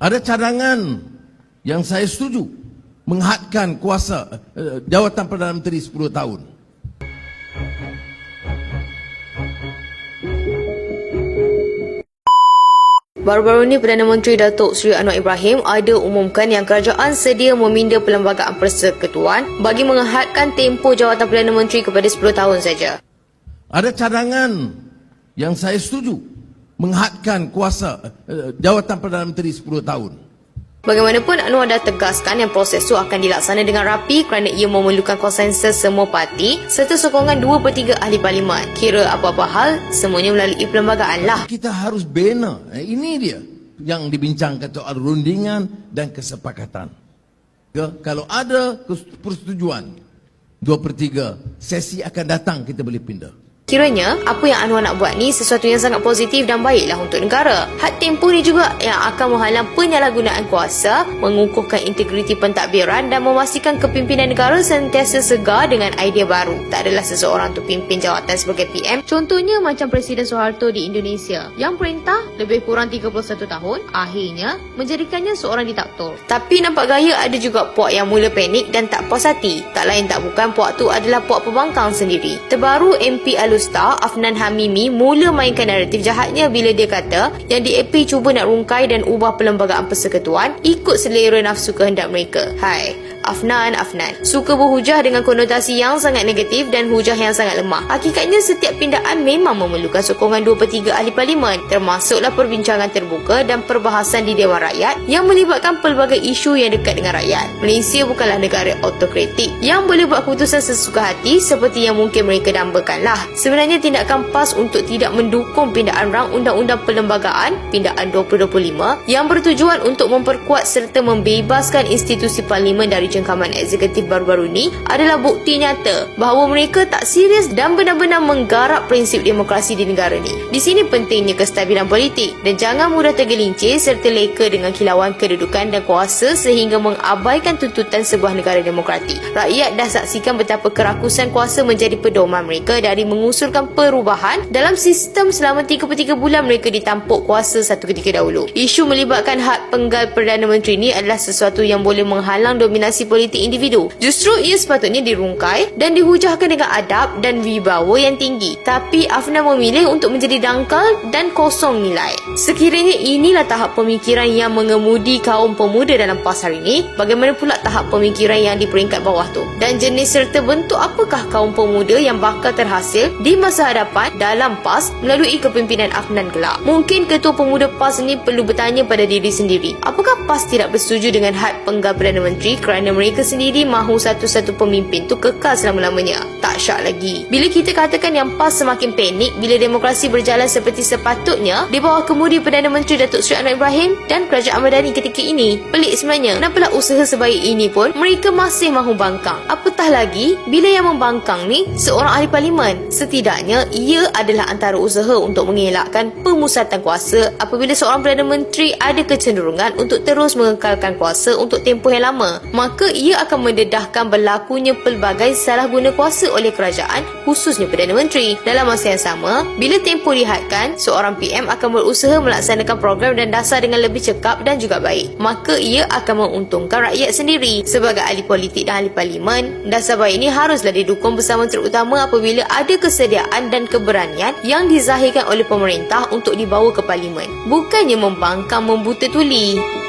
Ada cadangan yang saya setuju menghadkan kuasa uh, jawatan Perdana Menteri 10 tahun. Baru-baru ini Perdana Menteri Datuk Seri Anwar Ibrahim ada umumkan yang kerajaan sedia meminda Perlembagaan Persekutuan bagi menghadkan tempoh jawatan Perdana Menteri kepada 10 tahun saja. Ada cadangan yang saya setuju menghadkan kuasa uh, jawatan Perdana Menteri 10 tahun. Bagaimanapun Anwar dah tegaskan yang proses itu akan dilaksana dengan rapi kerana ia memerlukan konsensus semua parti serta sokongan 2 per 3 ahli parlimen. Kira apa-apa hal, semuanya melalui perlembagaan lah. Kita harus bina. Eh, Ini dia yang dibincangkan soal rundingan dan kesepakatan. Ya, kalau ada persetujuan 2 per 3 sesi akan datang kita boleh pindah. Kiranya, apa yang Anwar nak buat ni sesuatu yang sangat positif dan baiklah untuk negara. Had tempoh ni juga yang akan menghalang penyalahgunaan kuasa, mengukuhkan integriti pentadbiran dan memastikan kepimpinan negara sentiasa segar dengan idea baru. Tak adalah seseorang tu pimpin jawatan sebagai PM. Contohnya macam Presiden Soeharto di Indonesia yang perintah lebih kurang 31 tahun, akhirnya menjadikannya seorang diktator. Tapi nampak gaya ada juga puak yang mula panik dan tak puas hati. Tak lain tak bukan puak tu adalah puak pembangkang sendiri. Terbaru MP Alustar Afnan Hamimi mula mainkan naratif jahatnya bila dia kata yang DAP cuba nak rungkai dan ubah perlembagaan persekutuan ikut selera nafsu kehendak mereka. Hai, Afnan, Afnan. Suka berhujah dengan konotasi yang sangat negatif dan hujah yang sangat lemah. Hakikatnya setiap pindaan memang memerlukan sokongan 2 per 3 ahli parlimen termasuklah perbincangan terbuka dan perbahasan di Dewan Rakyat yang melibatkan pelbagai isu yang dekat dengan rakyat. Malaysia bukanlah negara autokratik yang boleh buat keputusan sesuka hati seperti yang mungkin mereka dambakanlah. Sebenarnya tindakan PAS untuk tidak mendukung pindaan rang Undang-Undang Perlembagaan Pindaan 2025 yang bertujuan untuk memperkuat serta membebaskan institusi parlimen dari jengkaman eksekutif baru-baru ini adalah bukti nyata bahawa mereka tak serius dan benar-benar menggarap prinsip demokrasi di negara ni. Di sini pentingnya kestabilan politik dan jangan mudah tergelincir serta leka dengan kilauan kedudukan dan kuasa sehingga mengabaikan tuntutan sebuah negara demokratik. Rakyat dah saksikan betapa kerakusan kuasa menjadi pedoman mereka dari mengusulkan perubahan dalam sistem selama 3 per 3 bulan mereka ditampuk kuasa satu ketika dahulu. Isu melibatkan hak penggal Perdana Menteri ini adalah sesuatu yang boleh menghalang dominasi politik individu. Justru ia sepatutnya dirungkai dan dihujahkan dengan adab dan wibawa yang tinggi. Tapi Afnan memilih untuk menjadi dangkal dan kosong nilai. Sekiranya inilah tahap pemikiran yang mengemudi kaum pemuda dalam PAS hari ini, bagaimana pula tahap pemikiran yang di peringkat bawah tu? Dan jenis serta bentuk apakah kaum pemuda yang bakal terhasil di masa hadapan dalam PAS melalui kepimpinan Afnan kelak? Mungkin Ketua Pemuda PAS ini perlu bertanya pada diri sendiri, apakah PAS tidak bersetuju dengan had penggal Perdana Menteri kerana mereka sendiri mahu satu-satu pemimpin tu kekal selama-lamanya? Tak syak lagi. Bila kita katakan yang PAS semakin panik bila demokrasi berjalan seperti sepatutnya di bawah kemudi Perdana Menteri Datuk Seri Anwar Ibrahim dan Kerajaan Madani ketika ini. Pelik sebenarnya, kenapalah usaha sebaik ini pun mereka masih mahu bangkang. Apatah lagi bila yang membangkang ni seorang ahli parlimen. Setidaknya ia adalah antara usaha untuk mengelakkan pemusatan kuasa apabila seorang Perdana Menteri ada kecenderungan untuk terus mengekalkan kuasa untuk tempoh yang lama. Maka ia akan mendedahkan berlakunya pelbagai salah guna kuasa oleh kerajaan khususnya Perdana Menteri. Dalam masa yang sama, bila tempoh dihadkan, seorang PM akan berusaha melaksanakan program dan dasar dengan lebih cekap dan juga baik. Maka ia akan menguntungkan rakyat sendiri. Sebagai ahli politik dan ahli parlimen, dasar baik ini haruslah didukung bersama terutama apabila ada kesediaan dan keberanian yang dizahirkan oleh pemerintah untuk dibawa ke parlimen. Bukannya membangkang membuta tuli.